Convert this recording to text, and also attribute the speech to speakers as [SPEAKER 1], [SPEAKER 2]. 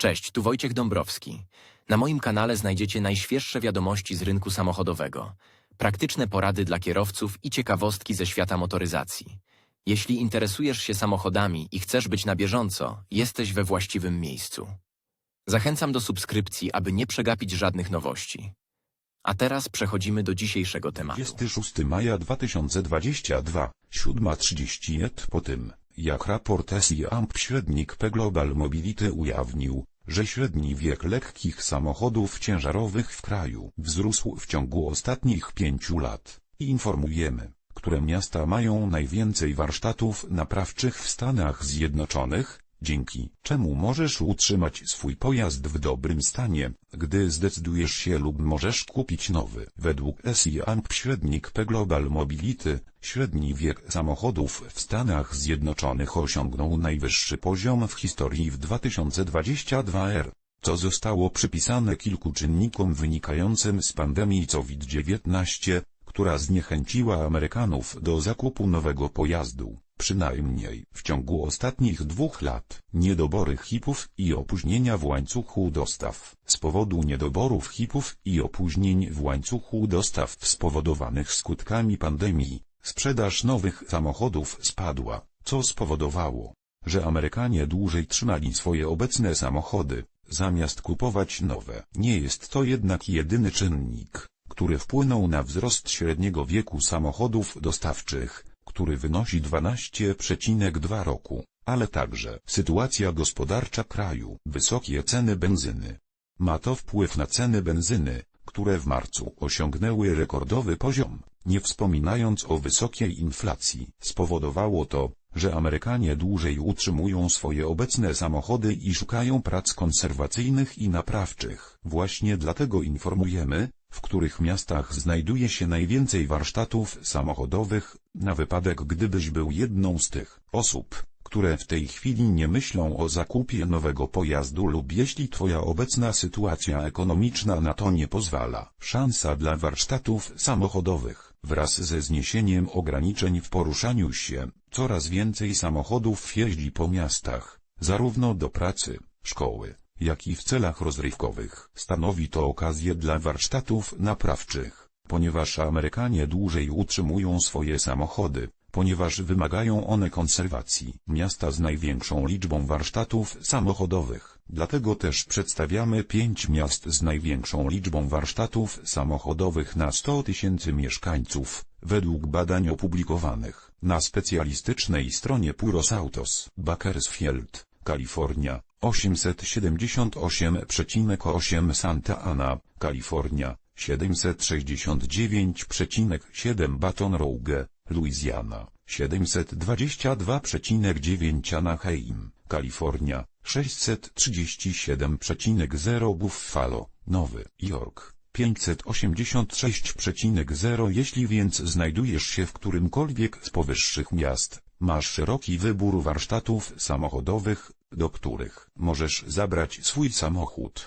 [SPEAKER 1] Cześć, tu Wojciech Dąbrowski. Na moim kanale znajdziecie najświeższe wiadomości z rynku samochodowego, praktyczne porady dla kierowców i ciekawostki ze świata motoryzacji. Jeśli interesujesz się samochodami i chcesz być na bieżąco, jesteś we właściwym miejscu. Zachęcam do subskrypcji, aby nie przegapić żadnych nowości. A teraz przechodzimy do dzisiejszego tematu.
[SPEAKER 2] 26 maja 2022, 7.30 po tym, jak raport SIAMP średnik P Global Mobility ujawnił, że średni wiek lekkich samochodów ciężarowych w kraju wzrósł w ciągu ostatnich pięciu lat. Informujemy, które miasta mają najwięcej warsztatów naprawczych w Stanach Zjednoczonych, dzięki czemu możesz utrzymać swój pojazd w dobrym stanie, gdy zdecydujesz się lub możesz kupić nowy. Według SIAMP średnik P Global Mobility, średni wiek samochodów w Stanach Zjednoczonych osiągnął najwyższy poziom w historii w 2022 r co zostało przypisane kilku czynnikom wynikającym z pandemii COVID-19, która zniechęciła Amerykanów do zakupu nowego pojazdu. Przynajmniej w ciągu ostatnich dwóch lat, niedobory hipów i opóźnienia w łańcuchu dostaw. Z powodu niedoborów hipów i opóźnień w łańcuchu dostaw spowodowanych skutkami pandemii, sprzedaż nowych samochodów spadła, co spowodowało, że Amerykanie dłużej trzymali swoje obecne samochody, zamiast kupować nowe. Nie jest to jednak jedyny czynnik, który wpłynął na wzrost średniego wieku samochodów dostawczych, który wynosi 12,2 roku, ale także sytuacja gospodarcza kraju, wysokie ceny benzyny. Ma to wpływ na ceny benzyny, które w marcu osiągnęły rekordowy poziom, nie wspominając o wysokiej inflacji. Spowodowało to, że Amerykanie dłużej utrzymują swoje obecne samochody i szukają prac konserwacyjnych i naprawczych. Właśnie dlatego informujemy, w których miastach znajduje się najwięcej warsztatów samochodowych, na wypadek gdybyś był jedną z tych osób, które w tej chwili nie myślą o zakupie nowego pojazdu lub jeśli Twoja obecna sytuacja ekonomiczna na to nie pozwala. Szansa dla warsztatów samochodowych wraz ze zniesieniem ograniczeń w poruszaniu się, coraz więcej samochodów jeździ po miastach, zarówno do pracy, szkoły, jak i w celach rozrywkowych. Stanowi to okazję dla warsztatów naprawczych, ponieważ Amerykanie dłużej utrzymują swoje samochody, ponieważ wymagają one konserwacji. Miasta z największą liczbą warsztatów samochodowych. Dlatego też przedstawiamy pięć miast z największą liczbą warsztatów samochodowych na 100 tysięcy mieszkańców, według badań opublikowanych na specjalistycznej stronie Puros Autos. Bakersfield, Kalifornia, 878,8 Santa Ana, Kalifornia, 769,7 Baton Rouge, Louisiana, 722,9 Anaheim, Kalifornia, 637,0 Buffalo, Nowy Jork, 586,0 Jeśli więc znajdujesz się w którymkolwiek z powyższych miast, masz szeroki wybór warsztatów samochodowych, do których możesz zabrać swój samochód.